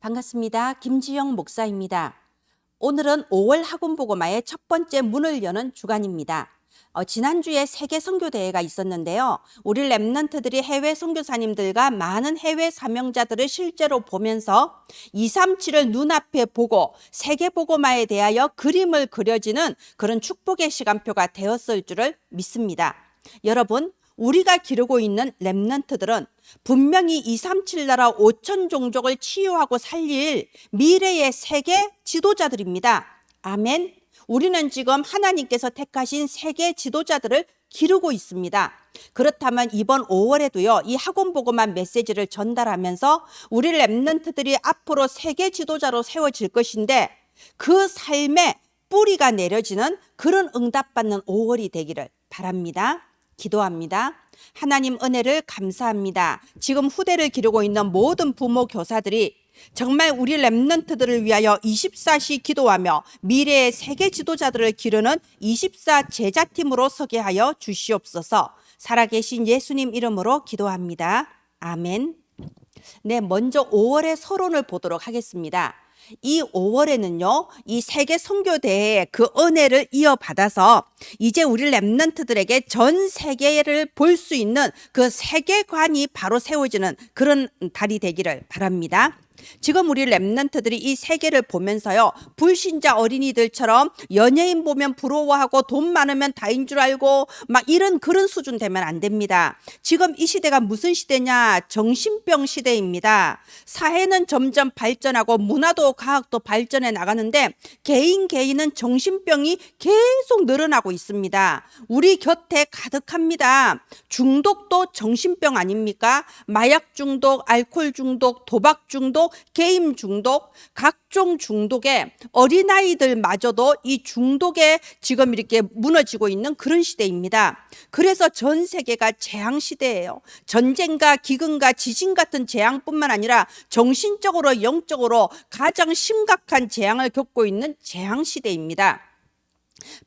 반갑습니다. 김지영 목사입니다. 오늘은 5월 학원 보고마의 첫 번째 문을 여는 주간입니다. 어, 지난주에 세계 선교대회가 있었는데요. 우리 랩런트들이 해외 선교사님들과 많은 해외 사명자들을 실제로 보면서 237을 눈앞에 보고 세계 보고마에 대하여 그림을 그려지는 그런 축복의 시간표가 되었을 줄을 믿습니다. 여러분, 우리가 기르고 있는 랩런트들은 분명히 237 나라 5천 종족을 치유하고 살릴 미래의 세계 지도자들입니다. 아멘. 우리는 지금 하나님께서 택하신 세계 지도자들을 기르고 있습니다. 그렇다면 이번 5월에도요, 이 학원 보고만 메시지를 전달하면서 우리 랩런트들이 앞으로 세계 지도자로 세워질 것인데 그 삶에 뿌리가 내려지는 그런 응답받는 5월이 되기를 바랍니다. 기도합니다. 하나님 은혜를 감사합니다. 지금 후대를 기르고 있는 모든 부모 교사들이 정말 우리 랩런트들을 위하여 24시 기도하며 미래의 세계 지도자들을 기르는 24 제자팀으로 서게 하여 주시옵소서. 살아계신 예수님 이름으로 기도합니다. 아멘. 네, 먼저 5월의 서론을 보도록 하겠습니다. 이 5월에는요, 이 세계 선교대회의 그 은혜를 이어받아서 이제 우리 랩런트들에게 전 세계를 볼 수 있는 그 세계관이 바로 세워지는 그런 달이 되기를 바랍니다. 지금 우리 랩런트들이 이 세계를 보면서요 불신자 어린이들처럼 연예인 보면 부러워하고 돈 많으면 다인 줄 알고 막 이런 그런 수준 되면 안 됩니다. 지금 이 시대가 무슨 시대냐? 정신병 시대입니다. 사회는 점점 발전하고 문화도 과학도 발전해 나가는데 개인 개인은 정신병이 계속 늘어나고 있습니다. 우리 곁에 가득합니다. 중독도 정신병 아닙니까? 마약 중독, 알코올 중독, 도박 중독, 게임 중독, 각종 중독에 어린아이들마저도 이 중독에 지금 이렇게 무너지고 있는 그런 시대입니다. 그래서 전 세계가 재앙 시대예요. 전쟁과 기근과 지진 같은 재앙뿐만 아니라 정신적으로 영적으로 가장 심각한 재앙을 겪고 있는 재앙 시대입니다.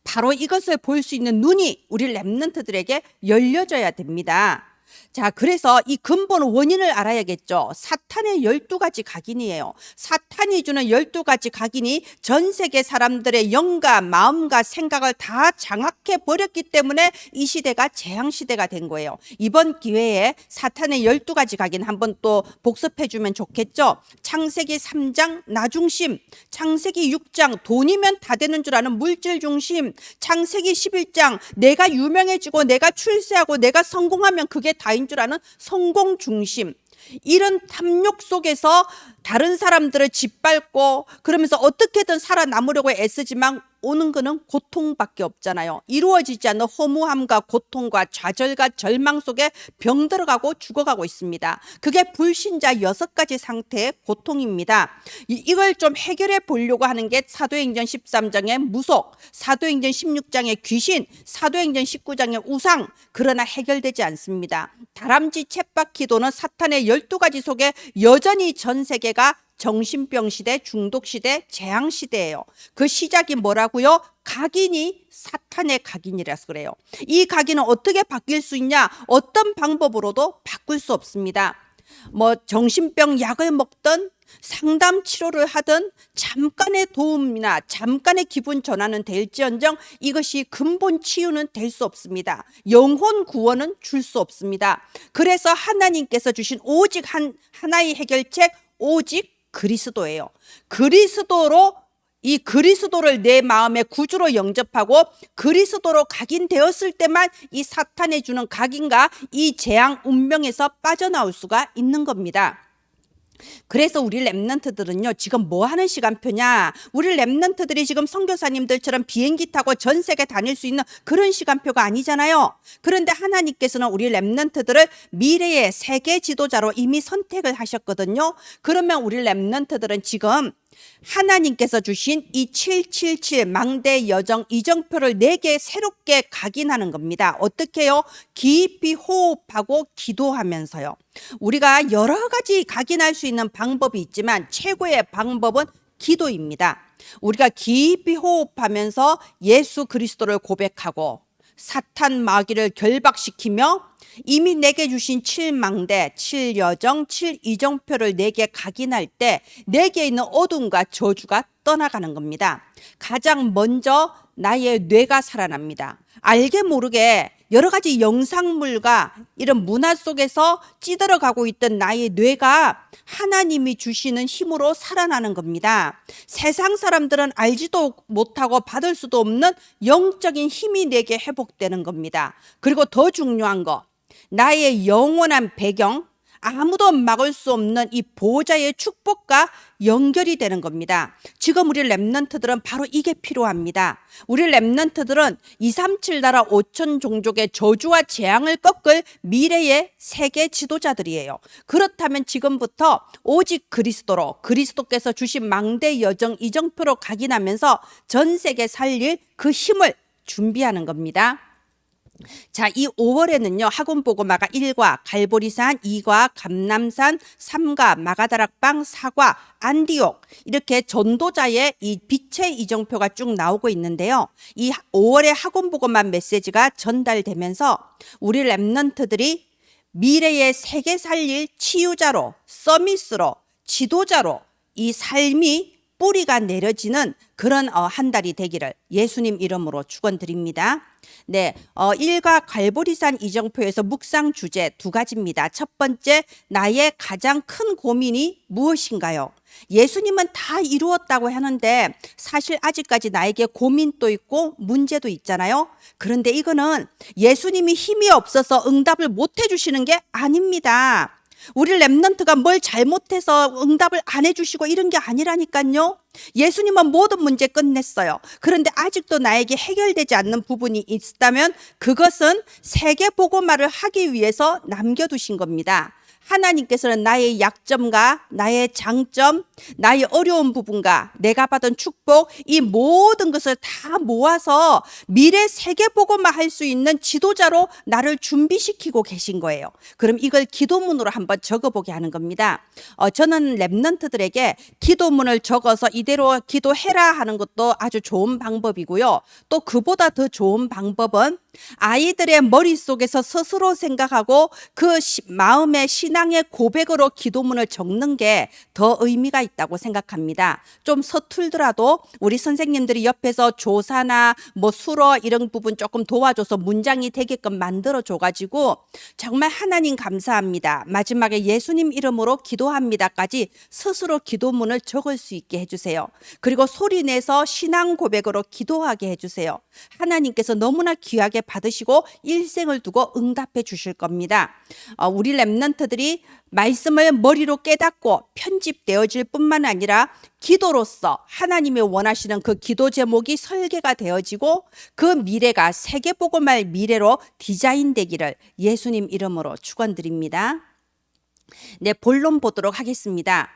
바로 이것을 볼 수 있는 눈이 우리 랩런트들에게 열려져야 됩니다. 자, 그래서 이 근본 원인을 알아야겠죠. 사탄의 12가지 각인이에요. 사탄이 주는 12가지 각인이 전 세계 사람들의 영과 마음과 생각을 다 장악해 버렸기 때문에 이 시대가 재앙 시대가 된 거예요. 이번 기회에 사탄의 12가지 각인 한번 또 복습해 주면 좋겠죠. 창세기 3장 나중심, 창세기 6장 돈이면 다 되는 줄 아는 물질 중심, 창세기 11장 내가 유명해지고 내가 출세하고 내가 성공하면 그게 다인 줄 아는 성공 중심. 이런 탐욕 속에서 다른 사람들을 짓밟고 그러면서 어떻게든 살아남으려고 애쓰지만 오는 거는 고통밖에 없잖아요. 이루어지지 않는 허무함과 고통과 좌절과 절망 속에 병 들어가고 죽어가고 있습니다. 그게 불신자 여섯 가지 상태의 고통입니다. 이- 이걸 좀 해결해 보려고 하는 게 사도행전 13장의 무속, 사도행전 16장의 귀신, 사도행전 19장의 우상, 그러나 해결되지 않습니다. 다람쥐 챗박 기도는 사탄의 12가지 속에 여전히 전 세계가 정신병 시대, 중독 시대, 재앙 시대예요. 그 시작이 뭐라고요? 각인이 사탄의 각인이라서 그래요. 이 각인은 어떻게 바뀔 수 있냐? 어떤 방법으로도 바꿀 수 없습니다. 뭐 정신병 약을 먹던 상담 치료를 하든 잠깐의 도움이나 잠깐의 기분 전환은 될지언정 이것이 근본 치유는 될 수 없습니다. 영혼 구원은 줄 수 없습니다. 그래서 하나님께서 주신 오직 한 하나의 해결책 오직 그리스도예요. 그리스도로 이 그리스도를 내 마음의 구주로 영접하고 그리스도로 각인되었을 때만 이 사탄이 주는 각인과 이 재앙 운명에서 빠져나올 수가 있는 겁니다. 그래서 우리 랩런트들은요 지금 뭐 하는 시간표냐? 우리 랩런트들이 지금 선교사님들처럼 비행기 타고 전 세계 다닐 수 있는 그런 시간표가 아니잖아요. 그런데 하나님께서는 우리 랩런트들을 미래의 세계 지도자로 이미 선택을 하셨거든요. 그러면 우리 랩런트들은 지금 하나님께서 주신 이 777 망대 여정 이정표를 네개 새롭게 각인하는 겁니다. 어떻게요? 깊이 호흡하고 기도하면서요. 우리가 여러 가지 각인할 수 있는 방법이 있지만 최고의 방법은 기도입니다. 우리가 깊이 호흡하면서 예수 그리스도를 고백하고 사탄 마귀를 결박시키며 이미 내게 주신 칠망대, 칠여정, 칠이정표를 내게 각인할 때 내게 있는 어둠과 저주가 떠나가는 겁니다. 가장 먼저 나의 뇌가 살아납니다. 알게 모르게 여러 가지 영상물과 이런 문화 속에서 찌들어 가고 있던 나의 뇌가 하나님이 주시는 힘으로 살아나는 겁니다. 세상 사람들은 알지도 못하고 받을 수도 없는 영적인 힘이 내게 회복되는 겁니다. 그리고 더 중요한 거, 나의 영원한 배경, 아무도 막을 수 없는 이 보좌의 축복과 연결이 되는 겁니다. 지금 우리 랩런트들은 바로 이게 필요합니다. 우리 랩런트들은 237 나라 5천 종족의 저주와 재앙을 꺾을 미래의 세계 지도자들이에요. 그렇다면 지금부터 오직 그리스도로 그리스도께서 주신 망대 여정 이정표로 각인하면서 전 세계 살릴 그 힘을 준비하는 겁니다. 자, 이 5월에는요, 학원 보고마가 1과, 갈보리산 2과, 감남산 3과, 마가다락방 4과, 안디옥 이렇게 전도자의 이 빛의 이정표가 쭉 나오고 있는데요. 이 5월의 학원 보고만 메시지가 전달되면서 우리 랩런트들이 미래의 세계 살릴 치유자로, 서밋으로, 지도자로 이 삶이 뿌리가 내려지는 그런 어, 한 달이 되기를 예수님 이름으로 축원드립니다. 네, 어, 일과 갈보리산 이정표에서 묵상 주제 두 가지입니다. 첫 번째, 나의 가장 큰 고민이 무엇인가요? 예수님은 다 이루었다고 하는데 사실 아직까지 나에게 고민도 있고 문제도 있잖아요. 그런데 이거는 예수님이 힘이 없어서 응답을 못 해주시는 게 아닙니다. 우리 랩런트가 뭘 잘못해서 응답을 안 해주시고 이런 게 아니라니까요. 예수님은 모든 문제 끝냈어요. 그런데 아직도 나에게 해결되지 않는 부분이 있다면 그것은 세계 보고말을 하기 위해서 남겨두신 겁니다. 하나님께서는 나의 약점과 나의 장점, 나의 어려운 부분과 내가 받은 축복, 이 모든 것을 다 모아서 미래 세계 보고만 할 수 있는 지도자로 나를 준비시키고 계신 거예요. 그럼 이걸 기도문으로 한번 적어보게 하는 겁니다. 어, 저는 랩런트들에게 기도문을 적어서 이대로 기도해라 하는 것도 아주 좋은 방법이고요. 또 그보다 더 좋은 방법은 아이들의 머릿속에서 스스로 생각하고 그 시, 마음의 신앙의 고백으로 기도문을 적는 게 더 의미가 있다고 생각합니다. 좀 서툴더라도 우리 선생님들이 옆에서 조사나 뭐 수로 이런 부분 조금 도와줘서 문장이 되게끔 만들어 줘가지고 정말 하나님 감사합니다. 마지막에 예수님 이름으로 기도합니다까지 스스로 기도문을 적을 수 있게 해주세요. 그리고 소리 내서 신앙 고백으로 기도하게 해주세요. 하나님께서 너무나 귀하게 받으시고 일생을 두고 응답해 주실 겁니다. 어, 우리 랩런트들이 말씀을 머리로 깨닫고 편집되어질 뿐만 아니라 기도로서 하나님이 원하시는 그 기도 제목이 설계가 되어지고 그 미래가 세계 보고말 미래로 디자인되기를 예수님 이름으로 축원드립니다. 네, 본론 보도록 하겠습니다.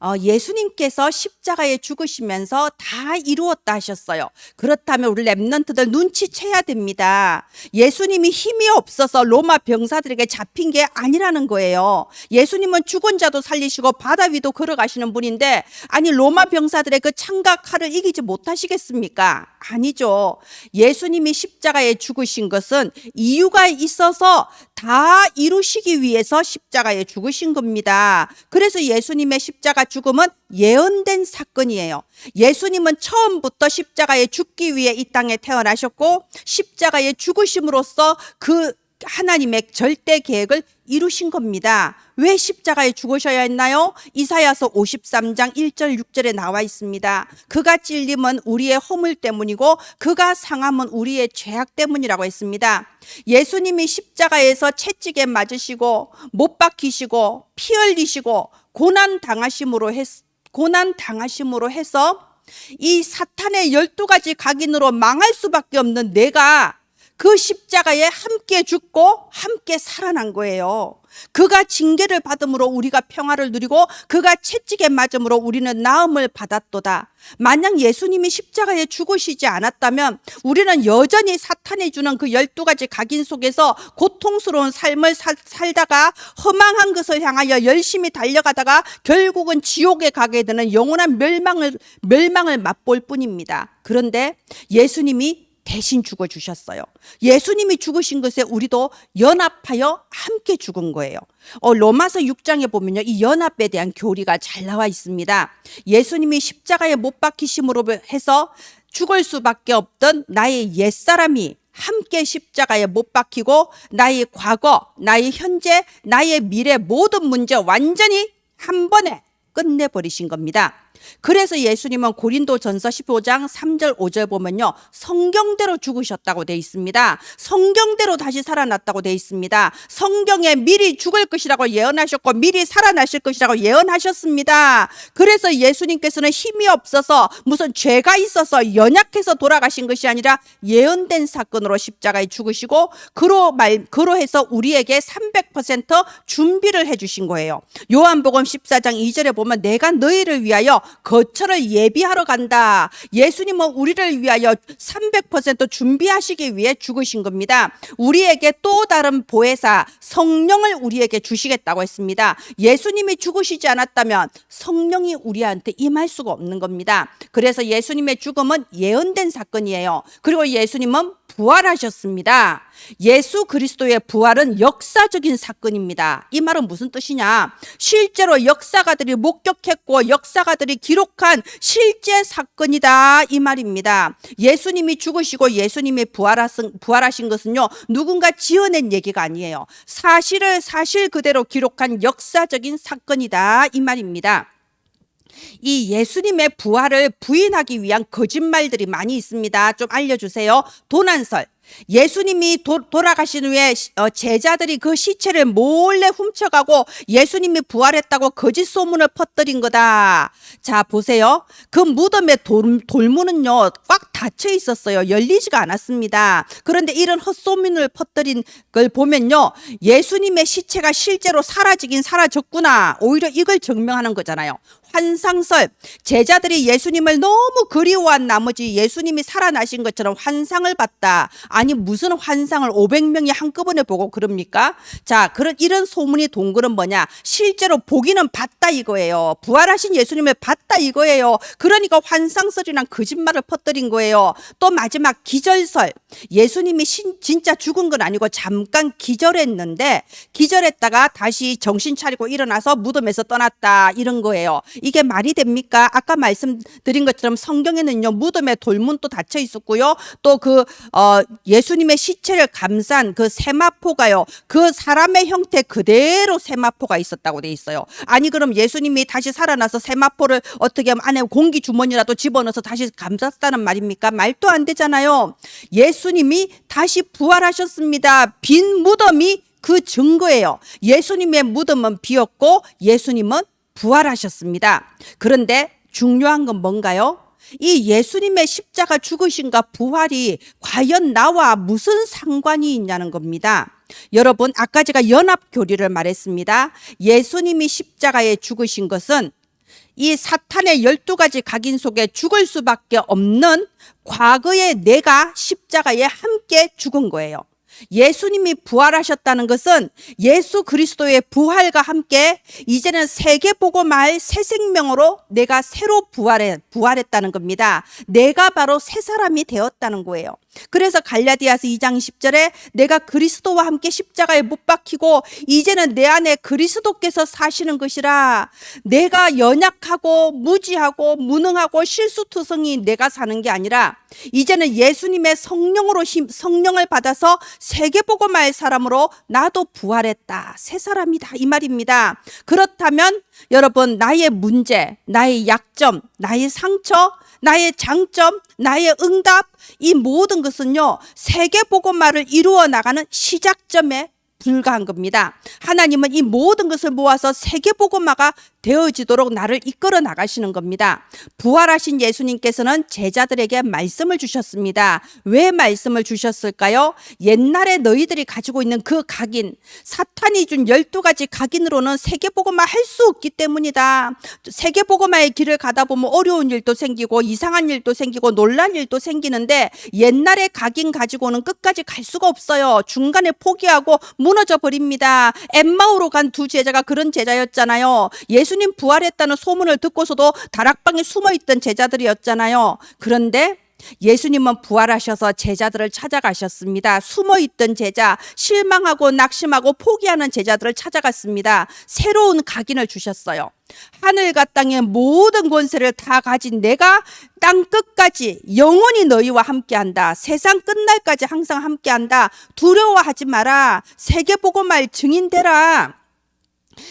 어, 예수님께서 십자가에 죽으시면서 다 이루었다 하셨어요. 그렇다면 우리 랩런트들 눈치채야 됩니다. 예수님이 힘이 없어서 로마 병사들에게 잡힌 게 아니라는 거예요. 예수님은 죽은 자도 살리시고 바다 위도 걸어가시는 분인데 아니 로마 병사들의 그 창과 칼을 이기지 못하시겠습니까? 아니죠. 예수님이 십자가에 죽으신 것은 이유가 있어서 다 이루시기 위해서 십자가에 죽으신 겁니다. 그래서 예수님의 십자가 죽음은 예언된 사건이에요. 예수님은 처음부터 십자가에 죽기 위해 이 땅에 태어나셨고 십자가에 죽으심으로써 그 하나님의 절대 계획을 이루신 겁니다. 왜 십자가에 죽으셔야 했나요? 이사야서 53장 1절 6절에 나와 있습니다. 그가 찔림은 우리의 허물 때문이고 그가 상함은 우리의 죄악 때문이라고 했습니다. 예수님이 십자가에서 채찍에 맞으시고 못 박히시고 피 흘리시고 고난 당하심으로 했 고난 당하심으로 해서 이 사탄의 열두 가지 각인으로 망할 수밖에 없는 내가 그 십자가에 함께 죽고 함께 살아난 거예요. 그가 징계를 받음으로 우리가 평화를 누리고 그가 채찍에 맞음으로 우리는 나음을 받았도다. 만약 예수님이 십자가에 죽으시지 않았다면 우리는 여전히 사탄이 주는 그 열두 가지 각인 속에서 고통스러운 삶을 살, 살다가 허망한 것을 향하여 열심히 달려가다가 결국은 지옥에 가게 되는 영원한 멸망을 멸망을 맛볼 뿐입니다. 그런데 예수님이 대신 죽어 주셨어요. 예수님이 죽으신 것에 우리도 연합하여 함께 죽은 거예요. 어, 로마서 6장에 보면요. 이 연합에 대한 교리가 잘 나와 있습니다. 예수님이 십자가에 못 박히심으로 해서 죽을 수밖에 없던 나의 옛사람이 함께 십자가에 못 박히고 나의 과거, 나의 현재, 나의 미래 모든 문제 완전히 한 번에 끝내버리신 겁니다. 그래서 예수님은 고린도 전서 15장 3절 5절 보면요. 성경대로 죽으셨다고 돼 있습니다. 성경대로 다시 살아났다고 돼 있습니다. 성경에 미리 죽을 것이라고 예언하셨고 미리 살아나실 것이라고 예언하셨습니다. 그래서 예수님께서는 힘이 없어서 무슨 죄가 있어서 연약해서 돌아가신 것이 아니라 예언된 사건으로 십자가에 죽으시고 그로 말 그로 해서 우리에게 300% 준비를 해 주신 거예요. 요한복음 14장 2절에 보면 내가 너희를 위하여 거처를 예비하러 간다. 예수님은 우리를 위하여 300% 준비하시기 위해 죽으신 겁니다. 우리에게 또 다른 보혜사 성령을 우리에게 주시겠다고 했습니다. 예수님이 죽으시지 않았다면 성령이 우리한테 임할 수가 없는 겁니다. 그래서 예수님의 죽음은 예언된 사건이에요. 그리고 예수님은 부활하셨습니다. 예수 그리스도의 부활은 역사적인 사건입니다. 이 말은 무슨 뜻이냐? 실제로 역사가들이 목격했고 역사가들이 기록한 실제 사건이다 이 말입니다. 예수님이 죽으시고 예수님이 부활하신, 부활하신 것은요 누군가 지어낸 얘기가 아니에요. 사실을 사실 그대로 기록한 역사적인 사건이다 이 말입니다. 이 예수님의 부활을 부인하기 위한 거짓말들이 많이 있습니다. 좀 알려주세요. 도난설. 예수님이 도, 돌아가신 후에 어, 제자들이 그 시체를 몰래 훔쳐가고 예수님이 부활했다고 거짓 소문을 퍼뜨린 거다. 자, 보세요. 그 무덤의 돌, 돌문은요, 꽉 닫혀 있었어요. 열리지가 않았습니다. 그런데 이런 헛소문을 퍼뜨린 걸 보면요, 예수님의 시체가 실제로 사라지긴 사라졌구나. 오히려 이걸 증명하는 거잖아요. 환상설. 제자들이 예수님을 너무 그리워한 나머지 예수님이 살아나신 것처럼 환상을 봤다. 아니 무슨 환상을 500명이 한꺼번에 보고 그럽니까? 자, 그런 이런 소문이 동글은 뭐냐? 실제로 보기는 봤다 이거예요. 부활하신 예수님을 봤다 이거예요. 그러니까 환상설이란 거짓말을 퍼뜨린 거예요. 또 마지막 기절설. 예수님이 신, 진짜 죽은 건 아니고 잠깐 기절했는데 기절했다가 다시 정신 차리고 일어나서 무덤에서 떠났다 이런 거예요. 이게 말이 됩니까? 아까 말씀드린 것처럼 성경에는요 무덤에 돌문도 닫혀 있었고요. 또그 어, 예수님의 시체를 감싼 그 세마포가요 그 사람의 형태 그대로 세마포가 있었다고 돼 있어요. 아니 그럼 예수님이 다시 살아나서 세마포를 어떻게 하면 안에 공기 주머니라도 집어넣어서 다시 감쌌다는 말입니까? 말도 안 되잖아요. 예수님이 다시 부활하셨습니다. 빈 무덤이 그 증거예요. 예수님의 무덤은 비었고 예수님은 부활하셨습니다. 그런데 중요한 건 뭔가요? 이 예수님의 십자가 죽으신가 부활이 과연 나와 무슨 상관이 있냐는 겁니다. 여러분, 아까 제가 연합 교리를 말했습니다. 예수님이 십자가에 죽으신 것은 이 사탄의 12가지 각인 속에 죽을 수밖에 없는 과거의 내가 십자가에 함께 죽은 거예요. 예수님이 부활하셨다는 것은 예수 그리스도의 부활과 함께 이제는 세계 보고 말새 생명으로 내가 새로 부활해 부활했다는 겁니다. 내가 바로 새 사람이 되었다는 거예요. 그래서 갈라디아서 2장 10절에 내가 그리스도와 함께 십자가에 못 박히고 이제는 내 안에 그리스도께서 사시는 것이라 내가 연약하고 무지하고 무능하고 실수투성이 내가 사는 게 아니라 이제는 예수님의 성령으로 힘, 성령을 받아서 세계보고마의 사람으로 나도 부활했다. 새 사람이다. 이 말입니다. 그렇다면 여러분 나의 문제, 나의 약점, 나의 상처, 나의 장점, 나의 응답 이 모든 것은요. 세계보고마를 이루어 나가는 시작점에 불과한 겁니다. 하나님은 이 모든 것을 모아서 세계보고마가 되어지도록 나를 이끌어 나가시는 겁니다. 부활하신 예수님께서는 제자들에게 말씀을 주셨습니다. 왜 말씀을 주셨을까요? 옛날에 너희들이 가지고 있는 그 각인, 사탄이 준 12가지 각인으로는 세계보고마 할 수 없기 때문이다. 세계보고마의 길을 가다 보면 어려운 일도 생기고 이상한 일도 생기고 놀란 일도 생기는데 옛날에 각인 가지고는 끝까지 갈 수가 없어요. 중간에 포기하고 무너져 버립니다. 엠마오로 간 두 제자가 그런 제자였잖아요. 예수님 부활했다는 소문을 듣고서도 다락방에 숨어 있던 제자들이었잖아요. 그런데 예수님은 부활하셔서 제자들을 찾아가셨습니다. 숨어 있던 제자, 실망하고 낙심하고 포기하는 제자들을 찾아갔습니다. 새로운 각인을 주셨어요. 하늘과 땅의 모든 권세를 다 가진 내가 땅 끝까지 영원히 너희와 함께한다. 세상 끝날까지 항상 함께한다. 두려워하지 마라. 세계 보고 말 증인되라.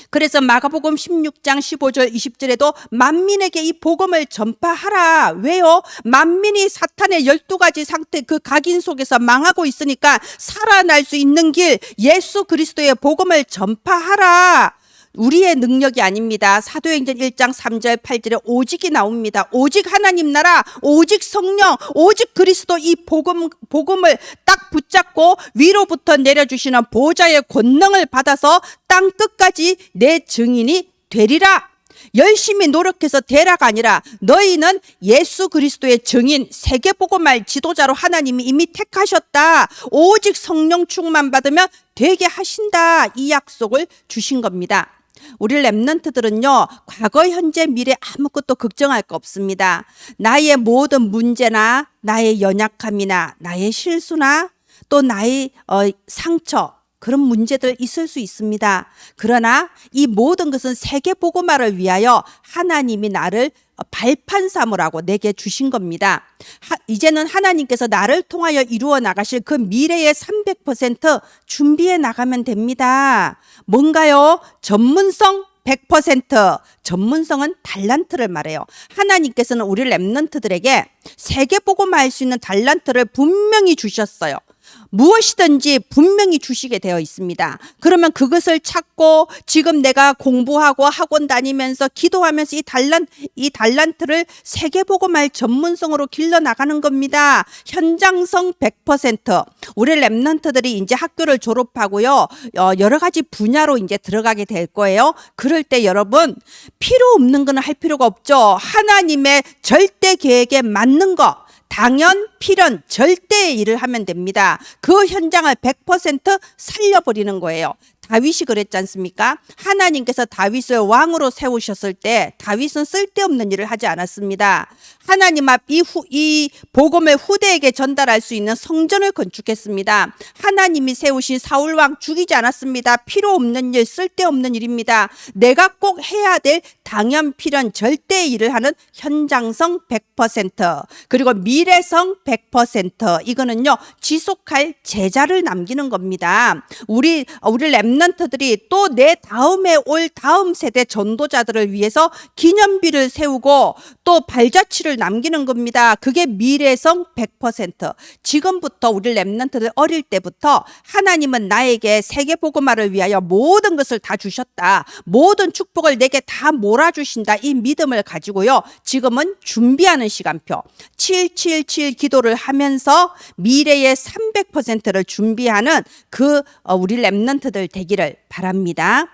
그래서 마가복음 16장 15절 20절에도 만민에게 이 복음을 전파하라. 왜요? 만민이 사탄의 12가지 상태 그 각인 속에서 망하고 있으니까 살아날 수 있는 길 예수 그리스도의 복음을 전파하라. 우리의 능력이 아닙니다. 사도행전 1장 3절 8절에 오직이 나옵니다. 오직 하나님 나라, 오직 성령, 오직 그리스도 이 복음 복음을 딱 붙잡고 위로부터 내려 주시는 보좌의 권능을 받아서 땅 끝까지 내 증인이 되리라. 열심히 노력해서 되라가 아니라 너희는 예수 그리스도의 증인 세계 복음할 지도자로 하나님이 이미 택하셨다. 오직 성령 충만 받으면 되게 하신다. 이 약속을 주신 겁니다. 우리 랩런트들은요, 과거, 현재, 미래 아무것도 걱정할 거 없습니다. 나의 모든 문제나, 나의 연약함이나, 나의 실수나, 또 나의 어, 상처, 그런 문제들 있을 수 있습니다. 그러나 이 모든 것은 세계 보고마를 위하여 하나님이 나를 발판 삼으라고 내게 주신 겁니다. 하, 이제는 하나님께서 나를 통하여 이루어 나가실 그 미래의 300% 준비해 나가면 됩니다. 뭔가요? 전문성 100% 전문성은 달란트를 말해요. 하나님께서는 우리 랩런트들에게 세계 보고만 할 수 있는 달란트를 분명히 주셨어요. 무엇이든지 분명히 주시게 되어 있습니다. 그러면 그것을 찾고 지금 내가 공부하고 학원 다니면서 기도하면서 이 달란 이 달란트를 세계 보고말 전문성으로 길러 나가는 겁니다. 현장성 100%. 우리 랩런트들이 이제 학교를 졸업하고요. 어, 여러 가지 분야로 이제 들어가게 될 거예요. 그럴 때 여러분 필요 없는 거는 할 필요가 없죠. 하나님의 절대 계획에 맞는 거 당연, 필연, 절대의 일을 하면 됩니다. 그 현장을 100% 살려버리는 거예요. 다윗이 그랬지 않습니까? 하나님께서 다윗을 왕으로 세우셨을 때 다윗은 쓸데없는 일을 하지 않았습니다. 하나님 앞이 복음을 후대에게 전달할 수 있는 성전을 건축했습니다. 하나님이 세우신 사울 왕 죽이지 않았습니다. 필요 없는 일, 쓸데없는 일입니다. 내가 꼭 해야 될 당연, 필연, 절대의 일을 하는 현장성 100% 그리고 미래성 100% 이거는요 지속할 제자를 남기는 겁니다. 우리 우리 랩 런트들이 또 내 다음에 올 다음 세대 전도자들을 위해서 기념비를 세우고 또 발자취를 남기는 겁니다. 그게 미래성 100% 지금부터 우리 랩런트들 어릴 때부터 하나님은 나에게 세계 복음화를 위하여 모든 것을 다 주셨다. 모든 축복을 내게 다 몰아주신다. 이 믿음을 가지고요. 지금은 준비하는 시간표 777 기도를 하면서 미래의 300%를 준비하는 그 어, 우리 랩런트들 되기 를 바랍니다.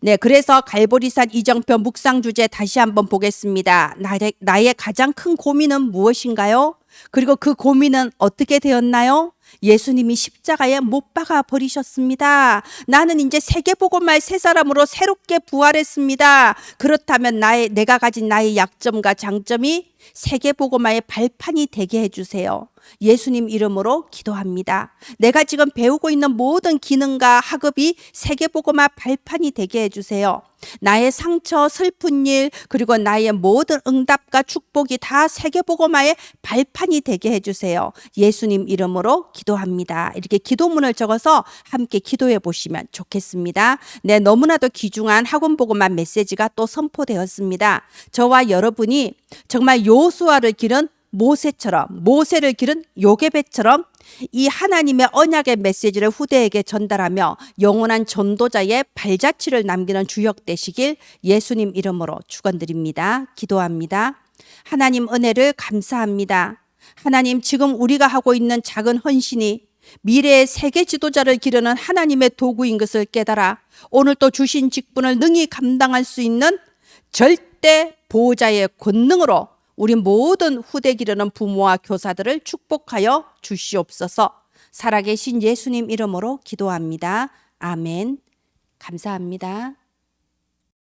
네, 그래서 갈보리산 이정표 묵상 주제 다시 한번 보겠습니다. 나의, 나의 가장 큰 고민은 무엇인가요? 그리고 그 고민은 어떻게 되었나요? 예수님이 십자가에 못 박아 버리셨습니다. 나는 이제 세계 보고말 새 사람으로 새롭게 부활했습니다. 그렇다면 나의 내가 가진 나의 약점과 장점이 세계 보고마의 발판이 되게 해주세요. 예수님 이름으로 기도합니다. 내가 지금 배우고 있는 모든 기능과 학업이 세계 보고마 발판이 되게 해주세요. 나의 상처, 슬픈 일, 그리고 나의 모든 응답과 축복이 다 세계 보고마의 발판이 되게 해주세요. 예수님 이름으로 기도합니다. 이렇게 기도문을 적어서 함께 기도해 보시면 좋겠습니다. 네, 너무나도 귀중한 학원 보고만 메시지가 또 선포되었습니다. 저와 여러분이 정말 요수아를 기른 모세처럼 모세를 기른 요게벳처럼 이 하나님의 언약의 메시지를 후대에게 전달하며 영원한 전도자의 발자취를 남기는 주역 되시길 예수님 이름으로 축원드립니다. 기도합니다. 하나님 은혜를 감사합니다. 하나님 지금 우리가 하고 있는 작은 헌신이 미래의 세계 지도자를 기르는 하나님의 도구인 것을 깨달아 오늘 또 주신 직분을 능히 감당할 수 있는 절대 보호자의 권능으로 우리 모든 후대 기르는 부모와 교사들을 축복하여 주시옵소서. 살아계신 예수님 이름으로 기도합니다. 아멘. 감사합니다.